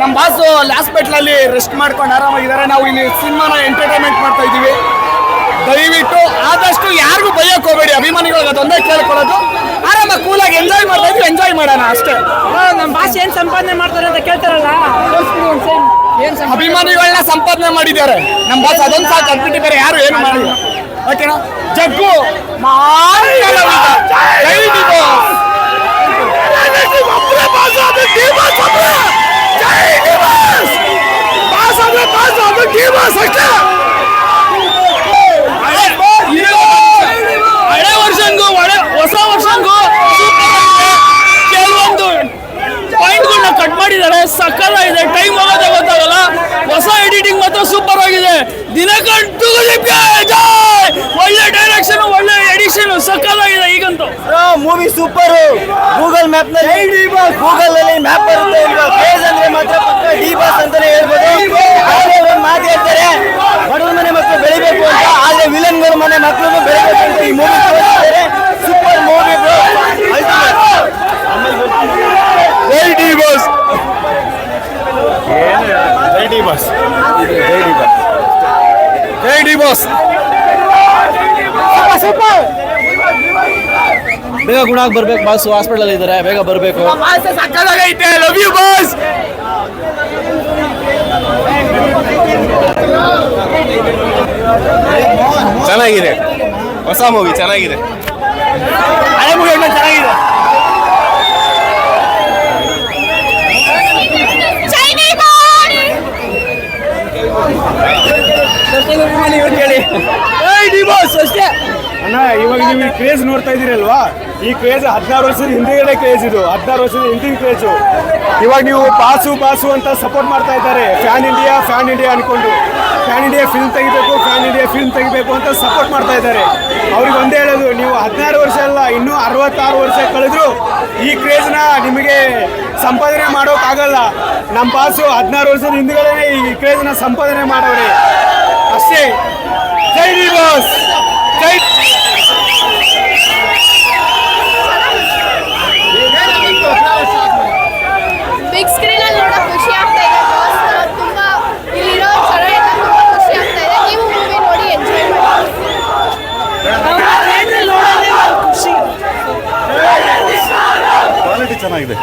ನಮ್ಮ ಬಾಸು ಹಾಸ್ಪಿಟ್ಲಲ್ಲಿ ರೆಸ್ಟ್ ಮಾಡ್ಕೊಂಡು ಆರಾಮಾಗಿದ್ದಾರೆ. ನಾವು ಇಲ್ಲಿ ಸಿನಿಮಾನ ಎಂಟರ್ಟೈನ್ಮೆಂಟ್ ಮಾಡ್ತಾ ಇದ್ದೀವಿ. ದಯವಿಟ್ಟು ಆದಷ್ಟು ಯಾರಿಗೂ ಬೈಯಕ್ಕೆ ಹೋಗಬೇಡಿ. ಅಭಿಮಾನಿಗಳಿಗೆ ಅದೊಂದೇ ಕೇಳ್ಕೊಳ್ಳೋದು. ಆರಾಮಾಗಿ ಕೂಲಾಗಿ ಎಂಜಾಯ್ ಮಾಡ್ತಾ ಇದ್ವಿ ಎಂಜಾಯ್ ಮಾಡೋಣ ಅಷ್ಟೇ. ನಮ್ಮ ಬಾಸ್ ಏನು ಸಂಪಾದನೆ ಮಾಡ್ತಾರೆ ಅಂತ ಕೇಳ್ತಾರಲ್ಲ? ಅಭಿಮಾನಿಗಳನ್ನ ಸಂಪಾದನೆ ಮಾಡಿದ್ದಾರೆ. ನಮ್ಮ ಬಾಸ್ ಅದೊಂದು ಸಾಕು. ಅಂದ್ಬಿಟ್ಟಿದ್ದಾರೆ ಯಾರು ಏನು ಮಾಡಿಲ್ಲ. ಓಕೆನಾ ಜಗ್ಗು. ಮಾರಿ ಕಲಾವಿದ. ಜೈ ಡಿ ಬಾಸ್. ಒಬ್ರೇ ಬಾಸ್ ಅದು ಡಿ ಬಾಸ್ ಒಬ್ರೇ. ಜೈ ಡಿ ಬಾಸ್. ಬಾಸ್ ಅಂದ್ರೆ ಬಾಸ್ ಬಾಸ್ ಅಷ್ಟೇ ಹಳೆ ಹಳೆ ಹೊಸ ವರ್ಷನ್ಗೂ ಕೆಲವೊಂದು ಪಾಯಿಂಟ್ಗಳನ್ನ ಕಟ್ ಮಾಡಿದ್ದಾರೆ. ಇದೆ ಟೈಮ್ ಆಗೋದೇ ಗೊತ್ತಾಗಲ್ಲ. ಹೊಸ ಎಡಿಟಿಂಗ್ ಮಾತ್ರ ಸೂಪರ್ ಆಗಿದೆ. ದಿನಕಂಟು ಒಳ್ಳೆ ಡೈರೆಕ್ಷನ್ ಒಳ್ಳೆ ಎಡಿಷನ್ ಸಕ್ಕತ್ತಾಗಿದೆ ಈಗಂತೂ. ಮೂವಿ ಸೂಪರ್ ಗೂಗಲ್ ಮ್ಯಾಪ್ನಲ್ಲಿ ಗೂಗಲ್ನಲ್ಲಿ ಮ್ಯಾಪ್ ಬರುತ್ತೆ ಅಂದ್ರೆ ಮಾತ್ರ ಪಕ್ಕ ಡಿ ಬಾಸ್ ಅಂತಾನೆ ಹೇಳ್ಬೋದು. ಆದ್ರೆ ವಿಲನ್ಗಳ ಮನೆ ಮಕ್ಕಳು ಬೆಳಿಬೇಕು ಅಂತ ಈ ಮೂವಿ ತೋರಿಸ್ತಾರೆ ಸೂಪರ್ ಮೂವಿ ಜೈ ಡಿ ಬಾಸ್ ಜೈ ಡಿ ಬಾಸ್ ಜೈ ಡಿ ಬಾಸ್ ಬೇಗ ಗುಣ ಬರ್ಬೇಕು ಬಾಸು ಹಾಸ್ಪಿಟಲ್ ಇದ್ದಾರೆ ಬೇಗ ಬರಬೇಕು. ಸಕ್ಕತ್ತಾಗೈತೆ ಲವ್ ಯು ಬಾಸ್ ಚೆನ್ನಾಗಿದೆ. ಹೊಸ ಮೂವಿ ಚೆನ್ನಾಗಿದೆ. ಹಳೆ ಮೂವಿ ಚೆನ್ನಾಗಿದೆ. ಅಣ್ಣ, ಇವಾಗ ನೀವು ಈ ಕ್ರೇಜ್ ನೋಡ್ತಾ ಇದ್ದೀರಲ್ವಾ? ಈ ಕ್ರೇಜ್ ಹದಿನಾರು ವರ್ಷದ ಹಿಂದೆಗಡೆ ಕ್ರೇಜ್ ಇದು. ಹದಿನಾರು ವರ್ಷದ ಹಿಂದಿನ ಕ್ರೇಜು ಇವಾಗ ನೀವು ಬಾಸು ಬಾಸು ಅಂತ ಸಪೋರ್ಟ್ ಮಾಡ್ತಾ ಇದ್ದಾರೆ. ಫ್ಯಾನ್ ಇಂಡಿಯಾ ಫ್ಯಾನ್ ಇಂಡಿಯಾ ಅನ್ಕೊಂಡು. ಫ್ಯಾನ್ ಇಂಡಿಯಾ ಫಿಲ್ಮ್ ತೆಗಿಬೇಕು ಫ್ಯಾನ್ ಇಂಡಿಯಾ ಫಿಲ್ಮ್ ತೆಗಿಬೇಕು ಅಂತ ಸಪೋರ್ಟ್ ಮಾಡ್ತಾ ಇದ್ದಾರೆ. ಅವ್ರಿಗೆ ಒಂದೇ ಹೇಳೋದು, ನೀವು ಹದಿನಾರು ವರ್ಷ ಅಲ್ಲ, ಇನ್ನೂ ಅರವತ್ತಾರು ವರ್ಷ ಕಳೆದ್ರು ಈ ಕ್ರೇಜ್ನ ನಿಮಗೆ ಸಂಪಾದನೆ ಮಾಡೋಕ್ಕಾಗಲ್ಲ. ನಮ್ಮ ಬಾಸು ಹದಿನಾರು ವರ್ಷದ ಹಿಂದ್ಗಡೆ ಈ ಕ್ರೇಜ್ನ ಸಂಪಾದನೆ ಮಾಡೋರಿ ಅಷ್ಟೇ. ఇది